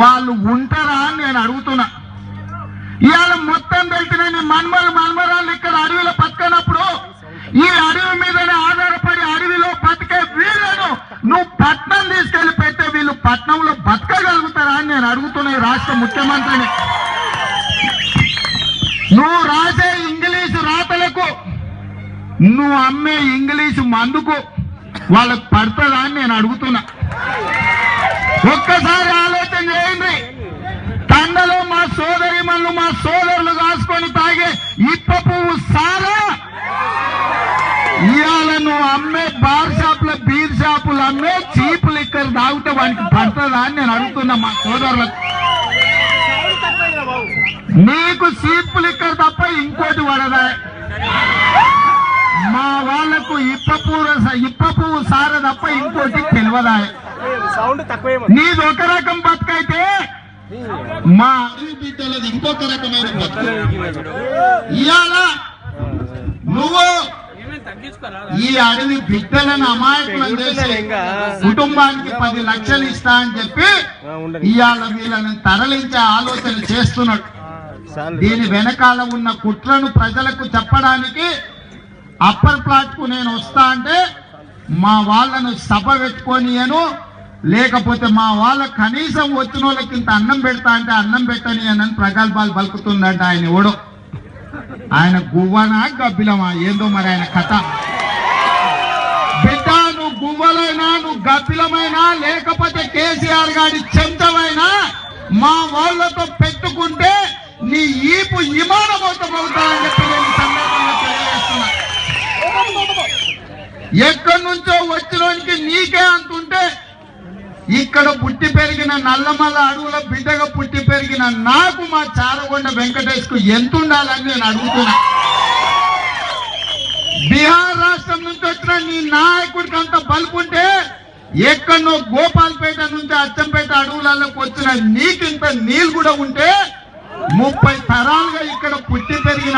వాళ్ళు ఉంటారా అని నేను అడుగుతున్నా. ఇవాళ మొత్తం తెలిసిన మన్మల మన్మలు మన్మరాలు ఇక్కడ అడవిలో బతకనప్పుడు ఈ అడవి మీదనే ఆధారపడి అడవిలో బతికే వీళ్ళను నువ్వు పట్నం తీసుకెళ్ళి పెట్టే వీళ్ళు పట్నంలో బతకగలుగుతారా అని నేను అడుగుతున్నా రాష్ట్ర ముఖ్యమంత్రిని. నువ్వు రాసే ఇంగ్లీషు రాతలకు నువ్వు అమ్మే ఇంగ్లీషు మందుకు వాళ్ళకు పడుతుందా అని నేను అడుగుతున్నా. ఒక్కసారి ఆలోచన చేయండి తండలో మా సోదరి మా సోదరులు కాసుకొని తాగే ఇప్ప పువ్వు సారా ఇవాళ నువ్వు అమ్మే బార్ షాపుల బీర్ షాపులు అమ్మే చీప్ లిక్కర్ తాగితే వానికి పడుతుందా అని నేను అడుగుతున్నా మా సోదరులకు. నీకు చీప్ లిక్కర్ తప్ప ఇంకోటి పడదా? మా వాళ్ళకు ఇప్ప పువ్వు ఇప్ప పువ్వు సార తప్ప ఇంకోటి తెలియదా నీది ఒక రకం బతుకైతే మా బిడ్డలది ఇంకొక రకమైన బతుకు. ఇవాళ ఈ అడవి బిడ్డలను అమాయకులను చేసి కుటుంబానికి పది లక్షలు ఇస్తా అని చెప్పి ఇవాళ వీళ్ళని తరలించే ఆలోచన చేస్తున్నాడు దీని వెనకాల ఉన్న కుట్రను ప్రజలకు చెప్పడానికి అప్పర్ ప్లాట్కు నేను వస్తా అంటే మా వాళ్ళను సభ పెట్టుకొనియను లేకపోతే మా వాళ్ళ కనీసం వచ్చిన వాళ్ళకి ఇంత అన్నం పెడతా అంటే అన్నం పెట్టని అని ప్రగల్భాలు పలుకుతుందంట ఆయన ఎవడో. ఆయన గువ్వనా గబ్బిలమా? ఏందో మరి ఆయన కథ బిడ్డ నువ్వు గువ్వలైనా నువ్వు గబ్బిలమైనా లేకపోతే కేసీఆర్ గారి చెంతమైనా మా వాళ్ళతో పెట్టుకుంటే నీ ఈపు ఇమానమవుతా అని చెప్పి నేను సందర్భంగా తెలియజేస్తున్నా. ఎక్కడి నుంచో వచ్చినోనికి నీకే అంటుంటే ఇక్కడ పుట్టి పెరిగిన నల్లమల్ల అడవుల బిడ్డగా పుట్టి పెరిగిన నాకు మా చారగొండ వెంకటేష్కు ఎంత ఉండాలని నేను అడుగుతున్నా. బీహార్ రాష్ట్రం నుంచి వచ్చిన నీ నాయకుడికి అంత బలుపుంటే ఎక్కడో గోపాల్పేట నుంచి అచ్చంపేట అడవులలోకి వచ్చిన నీకింత నీళ్ళు కూడా ఉంటే ముప్పై తరాలుగా ఇక్కడ పుట్టి పెరిగిన